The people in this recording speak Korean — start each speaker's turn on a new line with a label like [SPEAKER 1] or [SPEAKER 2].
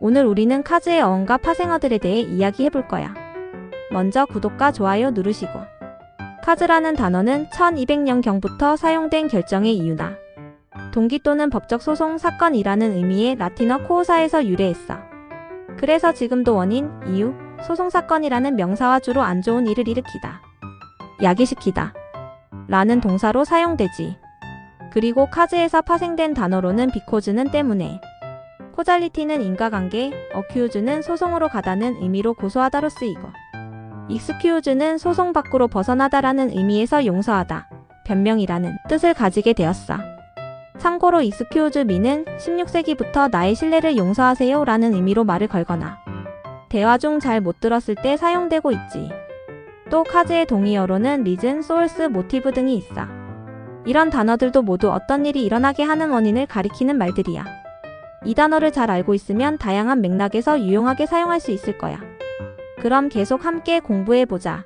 [SPEAKER 1] 오늘 우리는 카즈의 어원과 파생어들에 대해 이야기해 볼 거야. 먼저 구독과 좋아요 누르시고. 카즈라는 단어는 1200년경부터 사용된 결정의 이유나 동기 또는 법적 소송 사건이라는 의미의 라틴어 코우사에서 유래했어. 그래서 지금도 원인, 이유, 소송 사건이라는 명사와 주로 안 좋은 일을 일으키다. 야기시키다. 라는 동사로 사용되지. 그리고 카즈에서 파생된 단어로는 비코즈는 때문에 코잘리티는 인과관계, 어큐즈는 소송으로 가다는 의미로 고소하다로 쓰이고 익스큐즈는 소송 밖으로 벗어나다라는 의미에서 용서하다, 변명이라는 뜻을 가지게 되었어. 참고로 익스큐즈 미는 16세기부터 나의 신뢰를 용서하세요 라는 의미로 말을 걸거나 대화 중 잘 못 들었을 때 사용되고 있지. 또 카즈의 동의어로는 리즌, 소울스, 모티브 등이 있어. 이런 단어들도 모두 어떤 일이 일어나게 하는 원인을 가리키는 말들이야. 이 단어를 잘 알고 있으면 다양한 맥락에서 유용하게 사용할 수 있을 거야. 그럼 계속 함께 공부해보자.